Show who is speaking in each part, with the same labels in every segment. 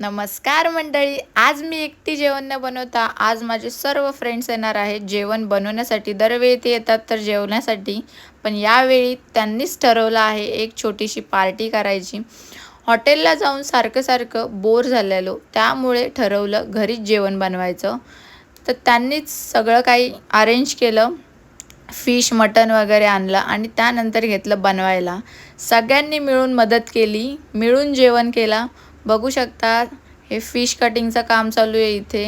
Speaker 1: नमस्कार मंडळी आज मी एकटी जेवण न बनवता आज माझे सर्व फ्रेंड्स येणार आहेत. जेवण बनवण्यासाठी दरवेळी ते येतात तर जेवण्यासाठी पण यावेळी त्यांनीच ठरवलं आहे एक छोटीशी पार्टी करायची. हॉटेलला जाऊन सारखं सारखं बोर झालेलो. त्यामुळे ठरवलं घरीच जेवण बनवायचं. तर त्यांनीच सगळं काही अरेंज केलं. फिश मटन वगैरे आणलं आणि त्यानंतर घेतलं बनवायला. सगळ्यांनी मिळून मदत केली. मिळून जेवण केला. बघू शकता हे फिश कटिंगचं काम चालू आहे इथे.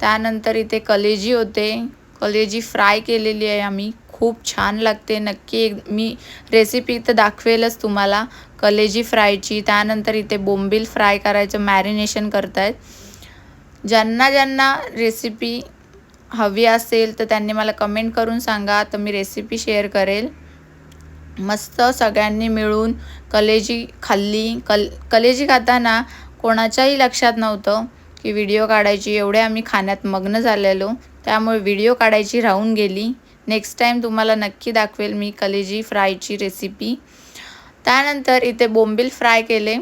Speaker 1: त्यानंतर इथे कलेजी होते. कलेजी फ्राय केलेली आहे आम्ही. खूप छान लागते. नक्की एक मी रेसिपी तर दाखवेलच तुम्हाला. कलेजी फ्रायची त्यानंतर इथे बोंबील फ्राय करायचं मॅरिनेशन करतायत. ज्यांना ज्यांना रेसिपी हवी असेल तर त्यांनी मला कमेंट करून सांगा. तर मी रेसिपी शेअर करेल. मस्त सगळ्यांनी मिळून कलेजी खाल्ली कल कलेजी खाताना कोणाच्याही लक्षात नव्हतं की व्हिडिओ काढायची एवढे आम्ही खाण्यात मग्न झालेलो. त्यामुळे व्हिडिओ काढायची राहून गेली. नेक्स्ट टाईम तुम्हाला नक्की दाखवेल मी कलेजी फ्रायची रेसिपी. त्यानंतर इथे बोंबील फ्राय केले.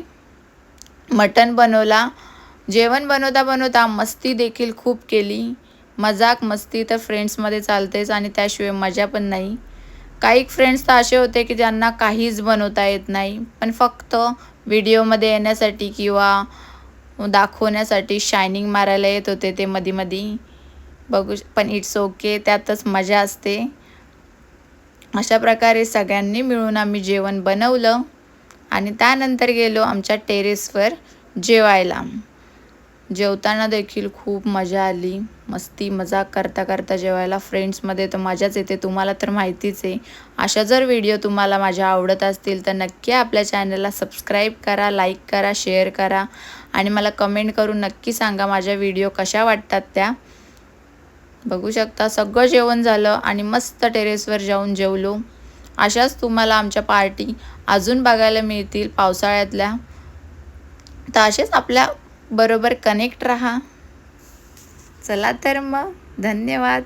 Speaker 1: मटण बनवला. जेवण बनवता बनवता मस्ती देखील खूप केली. मजाक मस्ती तर फ्रेंड्समध्ये चालतेच आणि त्याशिवाय मजा पण नाही. काही फ्रेंड्स तर असे होते की ज्यांना काहीच बनवता येत नाही. पण फक्त व्हिडिओमध्ये येण्यासाठी किंवा दाखवण्यासाठी शायनिंग मारायला येत होते ते मधी मधी. बघू पण इट्स ओके त्यातच मजा असते. अशा प्रकारे सगळ्यांनी मिळून आम्ही जेवण बनवलं आणि त्यानंतर गेलो आमच्या टेरेसवर जेवायला. जेवताना देखील खूप मजा आली. मस्ती मजाक करता करता जेवायला फ्रेंड्समध्ये तर मजाच येते. तुम्हाला तर माहितीच आहे. अशा जर व्हिडिओ तुम्हाला माझ्या आवडत असतील तर नक्की आपल्या चॅनलला सबस्क्राईब करा लाईक करा शेअर करा आणि मला कमेंट करून नक्की सांगा माझ्या व्हिडिओ कशा वाटतात त्या. बघू शकता सगळं जेवण झालं आणि मस्त टेरेसवर जाऊन जेवलो. अशाच तुम्हाला आमच्या पार्टी अजून बघायला मिळतील पावसाळ्यातल्या. तर असेच आपल्या बरोबर कनेक्ट रहा. चला तर मग. धन्यवाद.